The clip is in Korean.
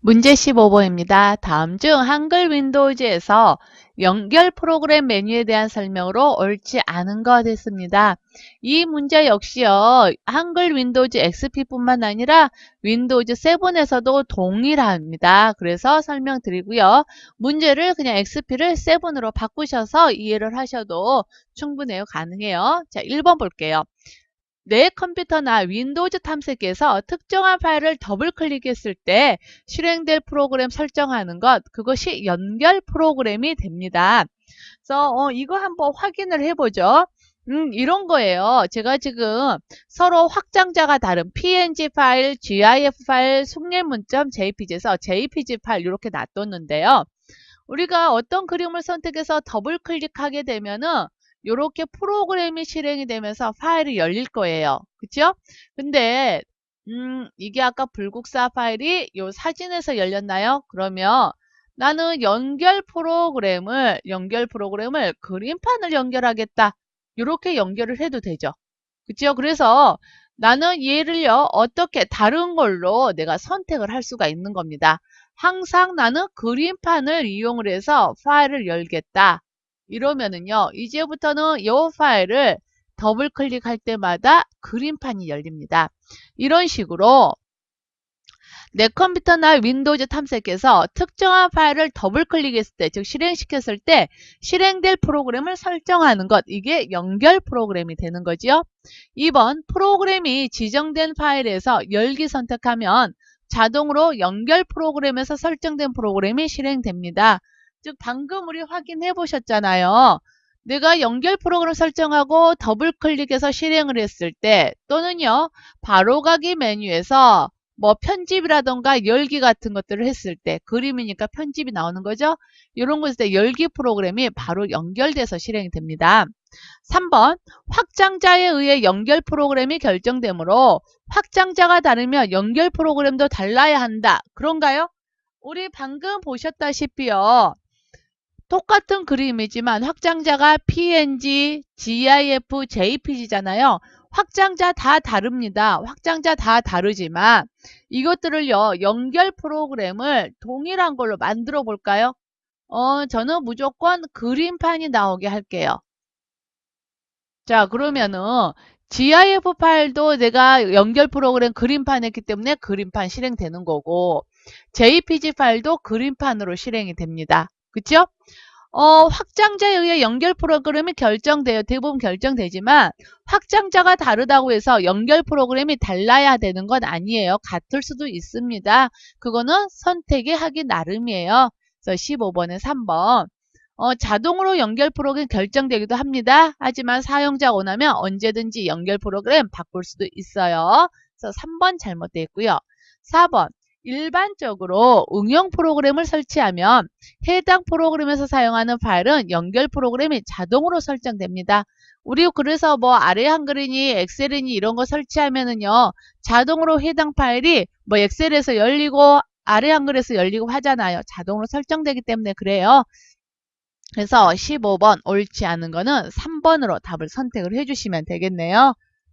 문제 15번입니다. 다음 중 한글 윈도우즈에서 연결 프로그램 메뉴에 대한 설명으로 옳지 않은 것 했습니다. 이 문제 역시요. 한글 윈도우즈 XP뿐만 아니라 윈도우즈 7에서도 동일합니다. 그래서 설명드리고요. 문제를 그냥 XP를 7으로 바꾸셔서 이해를 하셔도 충분해요. 가능해요. 자, 1번 볼게요. 내 컴퓨터나 윈도우즈 탐색기에서 특정한 파일을 더블 클릭했을 때 실행될 프로그램 설정하는 것 그것이 연결 프로그램이 됩니다. 그래서 어, 이거 한번 확인을 해보죠. 음, 이런 거예요. 제가 지금 서로 확장자가 다른 png 파일, gif 파일, 숙례문점 jpg에서 jpg 파일 이렇게 놔뒀는데요. 우리가 어떤 그림을 선택해서 더블 클릭하게 되면은 이렇게 프로그램이 실행이 되면서 파일이 열릴 거예요. 그쵸? 근데 음, 이게 아까 불국사 파일이 요 사진에서 열렸나요? 그러면 나는 연결 프로그램을 연결 프로그램을 그림판을 연결하겠다. 이렇게 연결을 해도 되죠. 그죠? 그래서 나는 얘를요 어떻게 다른 걸로 내가 선택을 할 수가 있는 겁니다. 항상 나는 그림판을 이용을 해서 파일을 열겠다. 이러면은요, 이제부터는 이 파일을 더블 클릭할 때마다 그림판이 열립니다. 이런 식으로 내 컴퓨터나 윈도우즈 탐색해서 특정한 파일을 더블 클릭했을 때, 즉 실행시켰을 때 실행될 프로그램을 설정하는 것, 이게 연결 프로그램이 되는 거지요. 2번 프로그램이 지정된 파일에서 열기 선택하면 자동으로 연결 프로그램에서 설정된 프로그램이 실행됩니다. 즉 방금 우리 확인해 보셨잖아요. 내가 연결 프로그램 설정하고 더블 클릭해서 실행을 했을 때 또는요 바로가기 메뉴에서 뭐 편집이라던가 열기 같은 것들을 했을 때 그림이니까 편집이 나오는 거죠. 이런 때 열기 프로그램이 바로 연결돼서 실행이 됩니다. 3번 확장자에 의해 연결 프로그램이 결정되므로 확장자가 다르면 연결 프로그램도 달라야 한다. 그런가요? 우리 방금 보셨다시피요. 똑같은 그림이지만 확장자가 PNG, GIF, JPG잖아요. 확장자 다 다릅니다. 확장자 다 다르지만 이것들을요. 연결 프로그램을 동일한 걸로 만들어 볼까요? 어, 저는 무조건 그림판이 나오게 할게요. 자, 그러면은 GIF 파일도 내가 연결 프로그램 그림판 했기 때문에 그림판 실행되는 거고 JPG 파일도 그림판으로 실행이 됩니다. 그쵸? 어, 확장자에 의해 연결 프로그램이 결정돼요. 대부분 결정되지만 확장자가 다르다고 해서 연결 프로그램이 달라야 되는 건 아니에요. 같을 수도 있습니다. 그거는 선택이 하기 나름이에요. 그래서 15번에 3번. 어, 자동으로 연결 프로그램 결정되기도 합니다. 하지만 사용자 원하면 언제든지 연결 프로그램 바꿀 수도 있어요. 그래서 3번 잘못되어 있고요. 4번. 일반적으로 응용 프로그램을 설치하면 해당 프로그램에서 사용하는 파일은 연결 프로그램이 자동으로 설정됩니다. 우리 그래서 뭐 아래 한글이니 엑셀이니 이런 거 설치하면은요 자동으로 해당 파일이 뭐 엑셀에서 열리고 아래 한글에서 열리고 하잖아요. 자동으로 설정되기 때문에 그래요. 그래서 15번 옳지 않은 거는 3번으로 답을 선택을 해주시면 되겠네요.